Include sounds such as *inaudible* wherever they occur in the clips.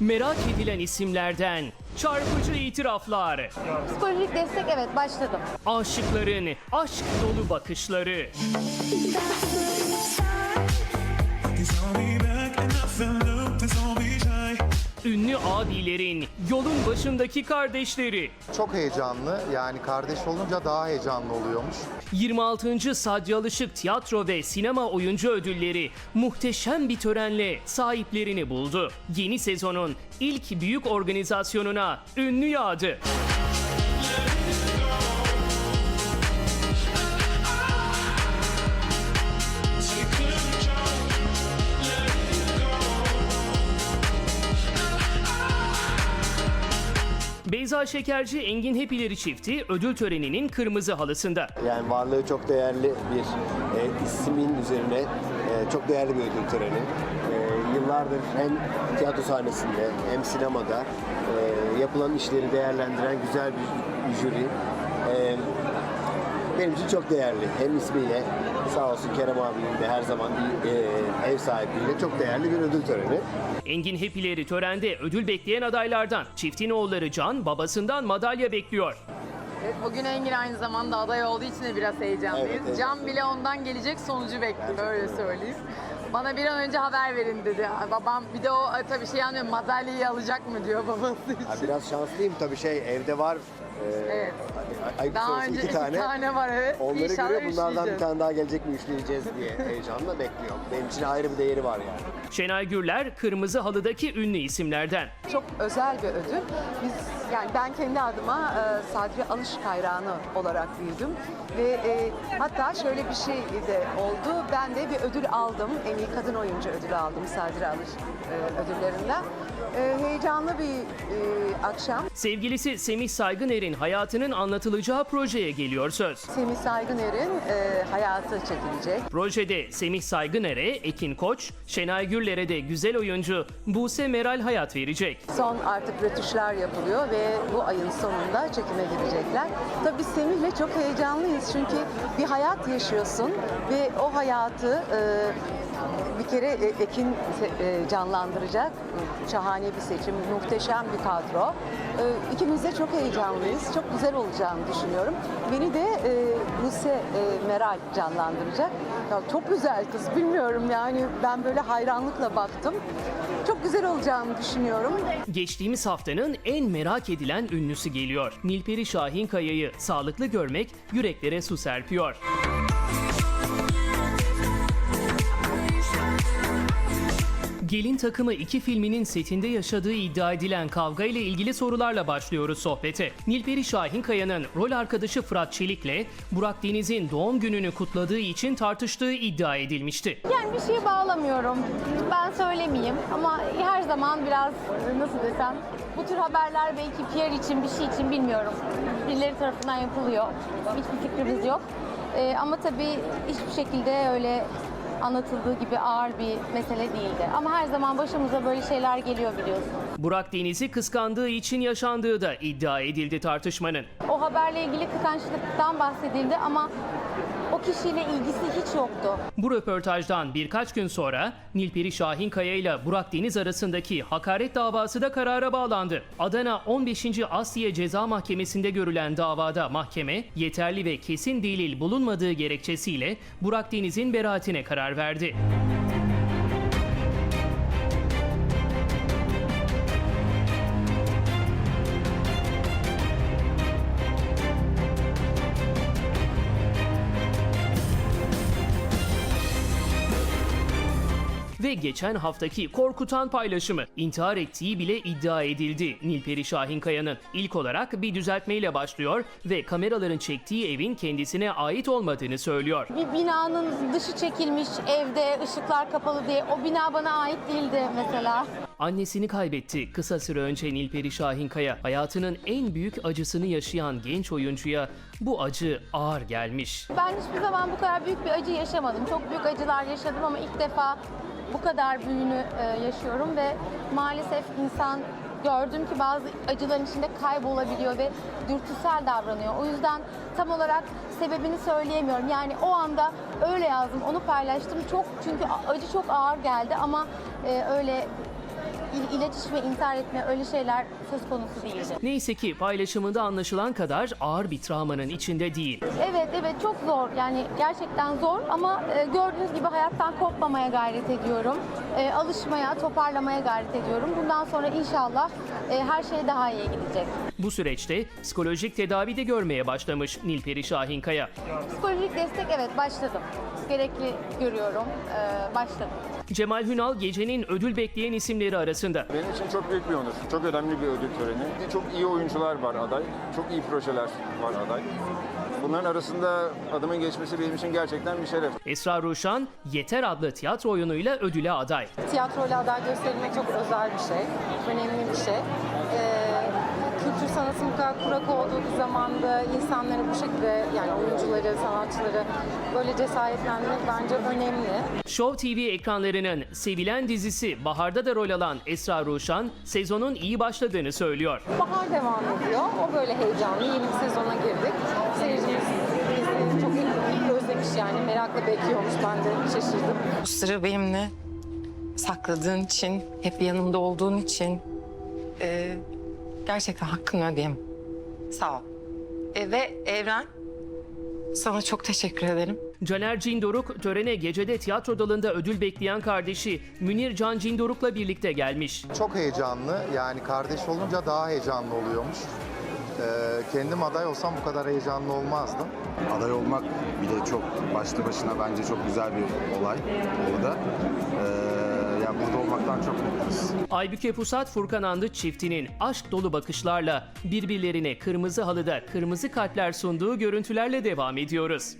Merak edilen isimlerden çarpıcı itiraflar, Psikolojik destek evet başladım. aşıkların aşk dolu bakışları, ünlü abilerin yolun başındaki kardeşleri, Çok heyecanlı. Yani kardeş olunca daha heyecanlı oluyormuş. 26. Sadri Alışık Tiyatro ve Sinema Oyuncu Ödülleri muhteşem bir törenle sahiplerini buldu. Yeni sezonun ilk büyük organizasyonuna ünlü yağdı. Beyza Şekerci Engin Hepileri çifti ödül töreninin kırmızı halısında. Yani varlığı çok değerli bir e, ismin üzerine e, çok değerli bir ödül töreni. E, yıllardır hem tiyatro sahnesinde hem sinemada e, yapılan işleri değerlendiren güzel bir jüri. Benim için çok değerli. Hem ismiyle sağ olsun Kerem abinin de her zaman bir e, ev sahipliğiyle çok değerli bir ödül töreni. Engin Hepileri törende ödül bekleyen adaylardan. Çiftin oğulları Can babasından madalya bekliyor. Evet, bugün Engin aynı zamanda aday olduğu için de biraz heyecanlıyız. Evet, evet. Can bile ondan gelecek sonucu bekliyor öyle söyleyeyim. Bana bir an önce haber verin dedi. Babam bir de o e, tabii şey anlıyor madalyayı alacak mı diyor babası için. Ha, biraz şanslıyım tabii şey evde var. Evet. ayıp Daha önce iki tane. var evet. Onları İnşallah görüyor bunlardan bir tane daha gelecek mi üçleyeceğiz diye heyecanla bekliyorum. Benim için ayrı bir değeri var yani. Şenay Gürler kırmızı halıdaki ünlü isimlerden. çok özel bir ödül. Biz yani ben kendi adıma e, Sadri Alış hayranı olarak büyüdüm ve e, hatta şöyle bir şey de oldu. Ben de bir ödül aldım. En iyi kadın oyuncu ödülü aldım Sadri Alış e, ödüllerinden. E, heyecanlı bir e, akşam. Sevgilisi Semih Saygıner'in hayatının anlatılacağı projeye geliyor söz. Semih Saygıner'in e, hayatı çekilecek. Projede Semih Saygıner'e Ekin Koç, Şenay Gürler'e de güzel oyuncu Buse Meral hayat verecek. Son artık rötuşlar yapılıyor ve bu ayın sonunda çekime girecekler. Tabii Semih'le çok heyecanlıyız çünkü bir hayat yaşıyorsun ve o hayatı e, bir kere e, Ekin e, canlandıracak. Şahane bir seçim, muhteşem bir kadro. E, İkimiz de çok heyecanlıyız. Çok güzel olacağını düşünüyorum. Beni de Buse Meral canlandıracak. Ya çok güzel kız, bilmiyorum yani ben böyle hayranlıkla baktım. Çok güzel olacağını düşünüyorum. Geçtiğimiz haftanın en merak edilen ünlüsü geliyor. Nilperi Şahinkaya'yı sağlıklı görmek yüreklere su serpiyor. Gelin Takımı 2 filminin setinde yaşadığı iddia edilen kavga ile ilgili sorularla başlıyoruz sohbete. Nilperi Şahinkaya'nın rol arkadaşı Fırat Çelik'le Burak Deniz'in doğum gününü kutladığı için tartıştığı iddia edilmişti. Yani bir şeye bağlamıyorum. Ben söylemeyeyim ama her zaman biraz nasıl desem bu tür haberler belki PR için bir şey için bilmiyorum. Birileri tarafından yapılıyor. Hiçbir fikrimiz yok. Ee, ama tabii hiçbir şekilde öyle anlatıldığı gibi ağır bir mesele değildi. Ama her zaman başımıza böyle şeyler geliyor biliyorsun. Burak Deniz'i kıskandığı için yaşandığı da iddia edildi tartışmanın. O haberle ilgili kıskançlıktan bahsedildi ama o kişiyle ilgisi hiç yoktu. Bu röportajdan birkaç gün sonra Nilperi Şahinkaya ile Burak Deniz arasındaki hakaret davası da karara bağlandı. Adana 15. Asliye Ceza Mahkemesi'nde görülen davada mahkeme yeterli ve kesin delil bulunmadığı gerekçesiyle Burak Deniz'in beraatine karar verdi. Ve geçen haftaki korkutan paylaşımı intihar ettiği bile iddia edildi Nilperi Şahinkaya'nın. İlk olarak bir düzeltmeyle başlıyor ve kameraların çektiği evin kendisine ait olmadığını söylüyor. Bir binanın dışı çekilmiş evde ışıklar kapalı diye o bina bana ait değildi mesela. Annesini kaybetti kısa süre önce Nilperi Şahinkaya. Hayatının en büyük acısını yaşayan genç oyuncuya bu acı ağır gelmiş. Ben hiçbir zaman bu kadar büyük bir acı yaşamadım. Çok büyük acılar yaşadım ama ilk defa bu kadar büyüğünü e, yaşıyorum ve maalesef insan gördüm ki bazı acıların içinde kaybolabiliyor ve dürtüsel davranıyor. O yüzden tam olarak sebebini söyleyemiyorum. Yani o anda öyle yazdım, onu paylaştım. Çok çünkü acı çok ağır geldi ama e, öyle il- ilaç içme, intihar etme öyle şeyler söz konusu değildi. Neyse ki paylaşımında anlaşılan kadar ağır bir travmanın içinde değil. Evet evet çok zor yani gerçekten zor ama e, gördüğünüz gibi hayattan kopmamaya gayret ediyorum. E, alışmaya, toparlamaya gayret ediyorum. Bundan sonra inşallah e, her şey daha iyi gidecek. Bu süreçte psikolojik tedavi de görmeye başlamış Nilperi Şahinkaya. Psikolojik destek evet başladım. Gerekli görüyorum. E, başladım. Cemal Hünal gecenin ödül bekleyen isimleri arasında. Benim için çok büyük bir onur. Çok önemli bir ödül töreni. Çok iyi oyuncular var aday. Çok iyi projeler var aday. Bunların arasında adımın geçmesi benim için gerçekten bir şeref. Esra Ruşan Yeter adlı tiyatro oyunuyla ödüle aday. tiyatroyla aday gösterilmek çok özel bir şey, önemli bir şey. Sanatın bu kadar kurak olduğu bir zamanda insanları bu şekilde yani oyuncuları, sanatçıları böyle cesaretlendirmek bence önemli. Show TV ekranlarının sevilen dizisi Bahar'da da rol alan Esra Ruşan sezonun iyi başladığını söylüyor. Bahar devam ediyor. O böyle heyecanlı. Yeni bir sezona girdik. Seyircimiz çok iyi özlemiş yani. Merakla bekliyormuş. Ben de şaşırdım. Bu sırrı benimle sakladığın için, hep yanımda olduğun için e, gerçekten hakkını ödeyemem. Sağ ol. E, ve Evren, sana çok teşekkür ederim. Caner Cindoruk törene gecede tiyatro dalında ödül bekleyen kardeşi Münir Can Cindoruk'la birlikte gelmiş. Çok heyecanlı. Yani kardeş olunca daha heyecanlı oluyormuş. Ee, kendim aday olsam bu kadar heyecanlı olmazdım. aday olmak bir de çok başlı başına bence çok güzel bir olay orada. Ee, burada olmaktan çok mutluyuz. Aybüke Pusat Furkan Andıç çiftinin aşk dolu bakışlarla birbirlerine kırmızı halıda kırmızı kalpler sunduğu görüntülerle devam ediyoruz.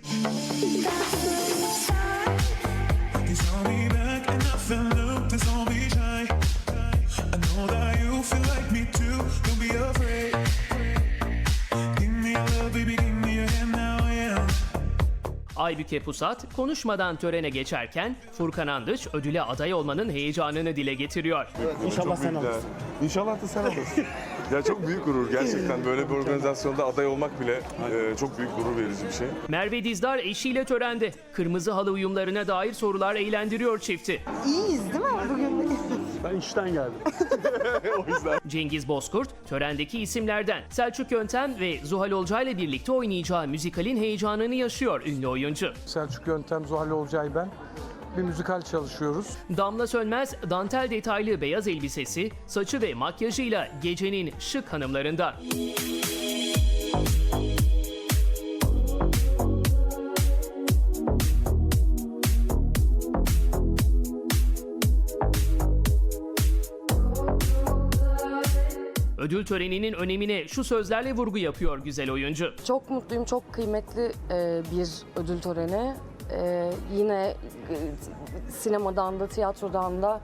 Aybüke Pusat konuşmadan törene geçerken Furkan Andıç ödüle aday olmanın heyecanını dile getiriyor. İnşallah sen alırsın. İnşallah da sen alırsın. *laughs* ya çok büyük gurur gerçekten böyle bir organizasyonda aday olmak bile e, çok büyük gurur verici bir şey. Merve Dizdar eşiyle törende. Kırmızı halı uyumlarına dair sorular eğlendiriyor çifti. İyiyiz değil mi bugün? Ben işten geldim. *laughs* Cengiz Bozkurt törendeki isimlerden Selçuk Yöntem ve Zuhal Olcay ile birlikte oynayacağı müzikalin heyecanını yaşıyor ünlü oyuncu. Selçuk Yöntem, Zuhal Olcay ben. Bir müzikal çalışıyoruz. Damla Sönmez dantel detaylı beyaz elbisesi, saçı ve makyajıyla gecenin şık hanımlarından. Ödül töreninin önemine şu sözlerle vurgu yapıyor güzel oyuncu. Çok mutluyum, çok kıymetli e, bir ödül töreni. E, yine e, sinemadan da, tiyatrodan da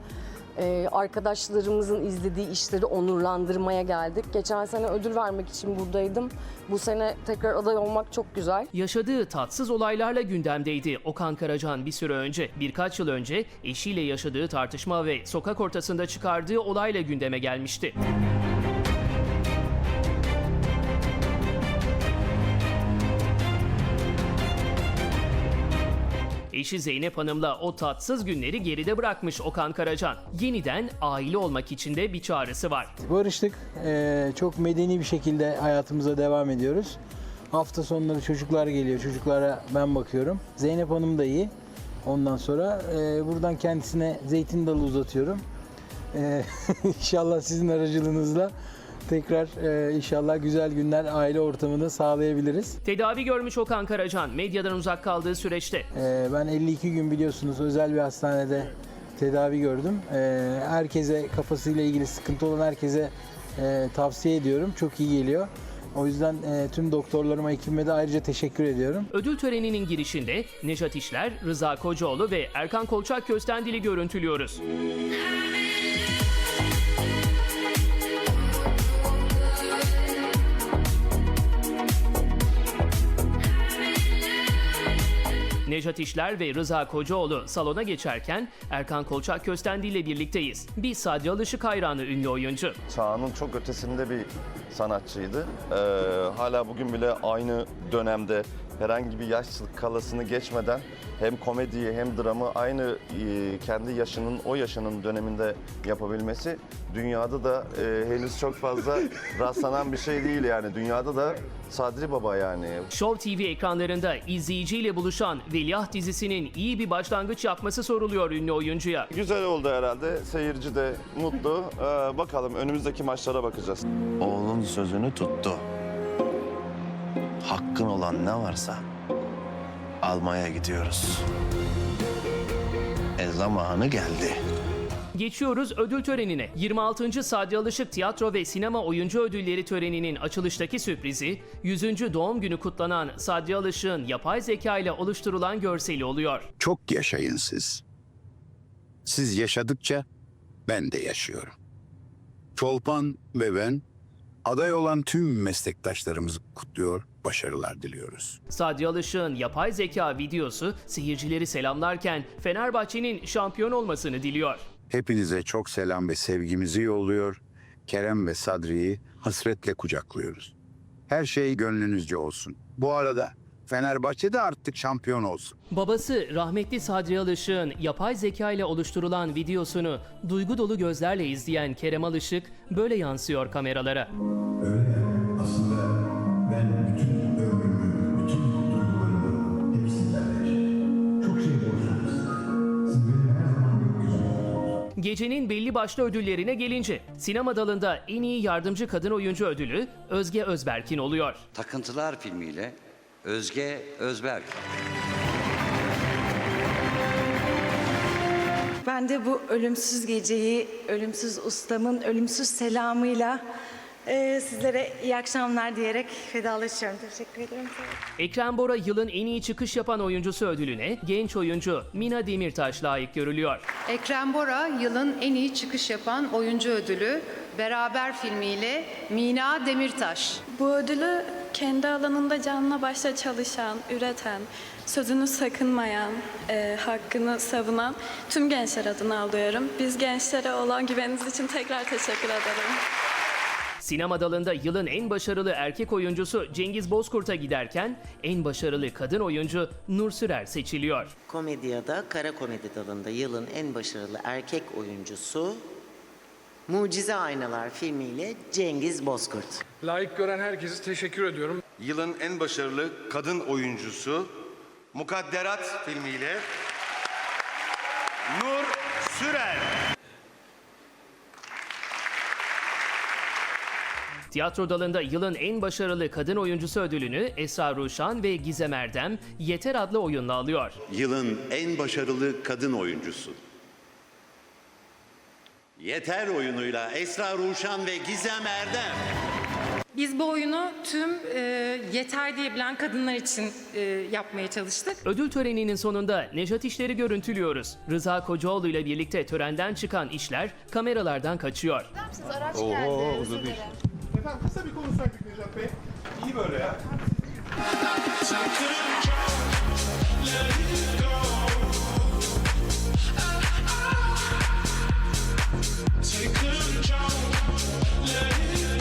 e, arkadaşlarımızın izlediği işleri onurlandırmaya geldik. Geçen sene ödül vermek için buradaydım. Bu sene tekrar aday olmak çok güzel. Yaşadığı tatsız olaylarla gündemdeydi Okan Karacan bir süre önce. Birkaç yıl önce eşiyle yaşadığı tartışma ve sokak ortasında çıkardığı olayla gündeme gelmişti. Eşi Zeynep Hanım'la o tatsız günleri geride bırakmış Okan Karacan. Yeniden aile olmak için de bir çağrısı var. Barıştık. Ee, çok medeni bir şekilde hayatımıza devam ediyoruz. Hafta sonları çocuklar geliyor. Çocuklara ben bakıyorum. Zeynep Hanım da iyi. Ondan sonra e, buradan kendisine zeytin dalı uzatıyorum. Ee, *laughs* inşallah sizin aracılığınızla tekrar e, inşallah güzel günler aile ortamını sağlayabiliriz. Tedavi görmüş Okan Karacan medyadan uzak kaldığı süreçte. Ee, ben 52 gün biliyorsunuz özel bir hastanede tedavi gördüm. Ee, herkese kafasıyla ilgili sıkıntı olan herkese e, tavsiye ediyorum. Çok iyi geliyor. O yüzden e, tüm doktorlarıma, ekibime de ayrıca teşekkür ediyorum. Ödül töreninin girişinde Nejat İşler, Rıza Kocaoğlu ve Erkan Kolçak Köstendil'i görüntülüyoruz. Nejat İşler ve Rıza Kocaoğlu salona geçerken Erkan Kolçak Köstendi ile birlikteyiz. Bir Sadri Alışık hayranı ünlü oyuncu. çağının çok ötesinde bir sanatçıydı. Ee, hala bugün bile aynı dönemde herhangi bir yaş skalasını geçmeden hem komediyi hem dramı aynı e, kendi yaşının o yaşının döneminde yapabilmesi dünyada da e, henüz çok fazla *laughs* rastlanan bir şey değil yani. Dünyada da Sadri Baba yani. Show TV ekranlarında izleyiciyle buluşan Veliaht dizisinin iyi bir başlangıç yapması soruluyor ünlü oyuncuya. Güzel oldu herhalde. Seyirci de mutlu. Ee, bakalım önümüzdeki maçlara bakacağız. Oğlun sözünü tuttu. Hakkın olan ne varsa almaya gidiyoruz. E zamanı geldi. Geçiyoruz ödül törenine. 26. Sadri Alışık Tiyatro ve Sinema Oyuncu Ödülleri töreninin açılıştaki sürprizi, 100. doğum günü kutlanan Sadri Alışık'ın yapay zeka ile oluşturulan görseli oluyor. Çok yaşayın siz. Siz yaşadıkça ben de yaşıyorum. Çolpan ve ben aday olan tüm meslektaşlarımızı kutluyor, başarılar diliyoruz. Sadri Alışık'ın yapay zeka videosu seyircileri selamlarken Fenerbahçe'nin şampiyon olmasını diliyor. Hepinize çok selam ve sevgimizi yolluyor. Kerem ve Sadri'yi hasretle kucaklıyoruz. Her şey gönlünüzce olsun. Bu arada Fenerbahçe de artık şampiyon olsun. Babası rahmetli Sadri Alışık'ın yapay zeka ile oluşturulan videosunu duygu dolu gözlerle izleyen Kerem Alışık böyle yansıyor kameralara. Öyle aslında ben bütün ömrümü, bütün duygularımı hepsinden Çok şey borçluyum size. Siz benim her zaman gökyüzümde Gecenin belli başlı ödüllerine gelince sinema dalında en iyi yardımcı kadın oyuncu ödülü Özge Özberk'in oluyor. Takıntılar filmiyle Özge Özberk. Ben de bu ölümsüz geceyi ölümsüz ustamın ölümsüz selamıyla e, sizlere iyi akşamlar diyerek vedalaşıyorum. Teşekkür ederim. Ekrem Bora yılın en iyi çıkış yapan oyuncusu ödülüne genç oyuncu Mina Demirtaş layık görülüyor. Ekrem Bora yılın en iyi çıkış yapan oyuncu ödülü Beraber filmiyle Mina Demirtaş. Bu ödülü kendi alanında canla başla çalışan, üreten, sözünü sakınmayan, e, hakkını savunan tüm gençler adına alıyorum. Biz gençlere olan güveniniz için tekrar teşekkür ederim. Sinema dalında yılın en başarılı erkek oyuncusu Cengiz Bozkurt'a giderken en başarılı kadın oyuncu Nur Sürer seçiliyor. Komedyada, kara komedi dalında yılın en başarılı erkek oyuncusu Mucize Aynalar filmiyle Cengiz Bozkurt. Layık gören herkese teşekkür ediyorum. Yılın en başarılı kadın oyuncusu Mukadderat filmiyle Nur Sürer. Tiyatro dalında yılın en başarılı kadın oyuncusu ödülünü Esra Ruşan ve Gizem Erdem Yeter adlı oyunla alıyor. Yılın en başarılı kadın oyuncusu. Yeter oyunuyla Esra Ruşan ve Gizem Erdem. Biz bu oyunu tüm e, yeter diyebilen kadınlar için e, yapmaya çalıştık. Ödül töreninin sonunda Nejat İşler'i görüntülüyoruz. Rıza Kocaoğlu ile birlikte törenden çıkan işler kameralardan kaçıyor. Oho uzun değil. Efendim kısa bir konuşsaydık Necat Bey. İyi böyle ya. Take control, let it go.